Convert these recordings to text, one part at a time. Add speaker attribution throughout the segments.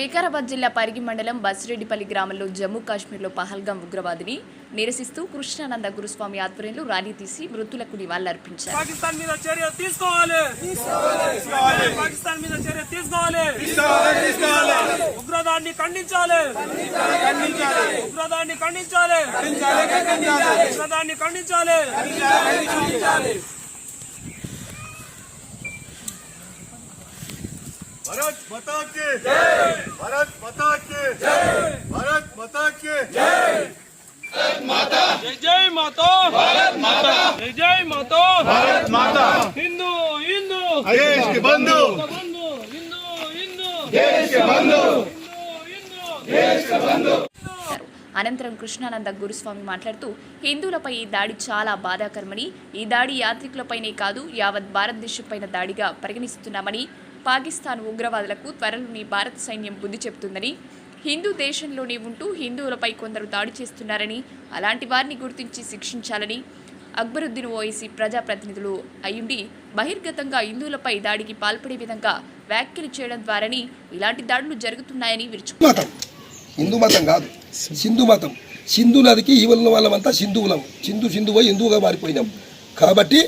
Speaker 1: వికారాబాద్ జిల్లా పరిగి మండలం బసిరెడ్డిపల్లి గ్రామంలో జమ్మూ కాశ్మీర్లో పహల్గాం ఉగ్రవాదిని నిరసిస్తూ కృష్ణానంద గురుస్వామి ఆధ్వర్యంలో ర్యాలీ తీసి మృతులకు నివాళులర్పించారు.
Speaker 2: పాకిస్తాన్ మీద చర్య తీసుకోవాలి. పాకిస్తాన్ మీద చర్య తీసుకోవాలి. ఉగ్రదాన్ని ఖండించాలి. ఉగ్రదాన్ని ఖండించాలి. ఉగ్రదాన్ని ఖండించాలి.
Speaker 3: భరత్ భరత్ భరత్ మాతా
Speaker 2: జై మాతా మాతా జై మాతా
Speaker 3: మాతా
Speaker 2: హిందూ హిందూ
Speaker 3: దేశ్
Speaker 2: కే హిందూ హిందూ
Speaker 3: దేశ్ కే
Speaker 2: దేశ్ కే
Speaker 1: అనంతరం కృష్ణానంద గురుస్వామి మాట్లాడుతూ హిందువులపై ఈ దాడి చాలా బాధాకరమని ఈ దాడి యాత్రికులపైనే కాదు యావత్ భారతదేశం పైన దాడిగా పరిగణిస్తున్నామని పాకిస్తాన్ ఉగ్రవాదులకు త్వరలోనే భారత సైన్యం బుద్ధి చెబుతుందని హిందూ దేశంలోనే ఉంటూ హిందువులపై కొందరు దాడి చేస్తున్నారని అలాంటి వారిని గుర్తించి శిక్షించాలని అక్బరుద్దీన్ ఓవైసీ ప్రజాప్రతినిధులు అయ్యుండి బహిర్గతంగా హిందువులపై దాడికి పాల్పడే విధంగా వ్యాఖ్యలు చేయడం ద్వారానే ఇలాంటి దాడులు జరుగుతున్నాయని విరుచుకున్నారు
Speaker 4: మతం. హిందూ మతం కాదు. సింధు మతం. సింధు నదికి ఈ ఉన్న వాళ్ళమంతా సింధువులం. సింధు సింధువై హిందువుగా మారిపోయినాం. కాబట్టి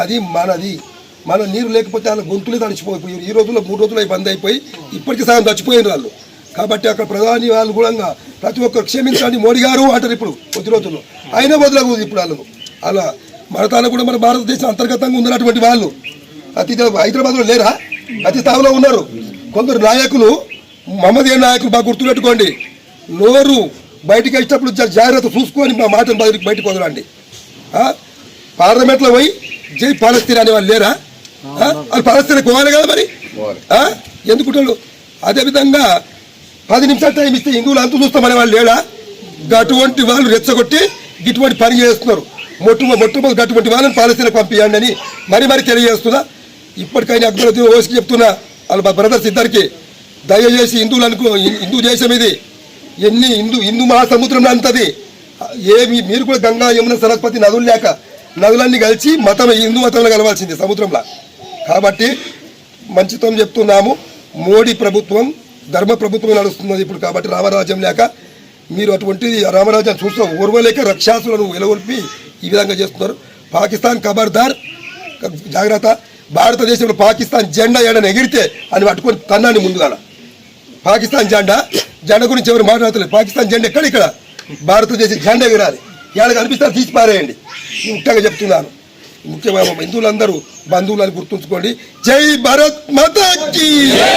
Speaker 4: అది మనది మనం నీరు లేకపోతే వాళ్ళ గొంతులే తడిచిపోయి ఈ రోజుల్లో మూడు రోజులు బంద్ అయిపోయి ఇప్పటికీ సగం చచ్చిపోయిన వాళ్ళు. కాబట్టి అక్కడ ప్రధాని వాళ్ళు కూడా ప్రతి ఒక్కరు క్షమించండి మోడీ గారు అంటారు ఇప్పుడు కొద్ది రోజుల్లో. అయినా వదలకూడదు ఇప్పుడు వాళ్ళు అలా మన కూడా మన భారతదేశం అంతర్గతంగా ఉన్నటువంటి వాళ్ళు. అతి హైదరాబాద్లో లేరా? అతి స్థాయిలో ఉన్నారు. కొందరు నాయకులు మమదే నాయకులు బాగా గుర్తుపెట్టుకోండి. నోరు బయటికి వచ్చేటప్పుడు జాగ్రత్త చూసుకొని మా మాటను బయటకు బయటకు వదలండి. పార్లమెంట్లో పోయి జై పాలస్తీన్ అనే వాళ్ళు లేరా? వాళ్ళు పాలస్తీన్ పోవాలి కదా మరి? ఎందుకుంటాడు? అదేవిధంగా పది నిమిషాలు టైం ఇస్తే హిందువులు అంతు చూస్తామనే వాళ్ళు లేడా? అటువంటి వాళ్ళు రెచ్చగొట్టి ఇటువంటి పని చేస్తున్నారు. మొట్టు మొట్టమొదటి అటువంటి వాళ్ళని పాలస్తీన్కి పంపించండి అని మరి మరి తెలియజేస్తున్నా. ఇప్పటికైనా అక్బరుద్దీన్ ఓసికి చెప్తున్నా వాళ్ళ మా బ్రదర్స్ ఇద్దరికి దయచేసి హిందువులు అనుకో హిందూ దేశం ఇది. ఎన్ని హిందూ హిందూ మహాసముద్రం అంతది ఏమి మీరు కూడా గంగా యమున సరస్వతి నదులు లేక నదులన్నీ కలిసి మతం హిందూ మతంలో కలవాల్సింది సముద్రంలో. కాబట్టి మంచితో చెప్తున్నాము. మోడీ ప్రభుత్వం ధర్మ ప్రభుత్వం నడుస్తున్నది ఇప్పుడు కాబట్టి రామరాజ్యం లేక మీరు అటువంటి రామరాజ్యం చూస్తూ ఓర్వలేక రక్షాసులను వెలగొల్పి ఈ విధంగా చేస్తున్నారు. పాకిస్తాన్ ఖబర్దార్ జాగ్రత్త. భారతదేశంలో పాకిస్తాన్ జెండా ఏడని ఎగిరితే అని పట్టుకొని తన్నాన్ని ముందుగాల. పాకిస్తాన్ జెండా జెండా గురించి ఎవరు మాట్లాడతలేదు. పాకిస్తాన్ జెండా ఎక్కడ ఇక్కడ భారతదేశం జెండా ఎగిరాలి. ఇవాళ కనిపిస్తారు తీసి పారేయండి ముఖ్యంగా చెప్తున్నాను. ముఖ్యమైన హిందువులందరూ బంధువులని గుర్తుంచుకోండి. జై భారత్ మాతాకి!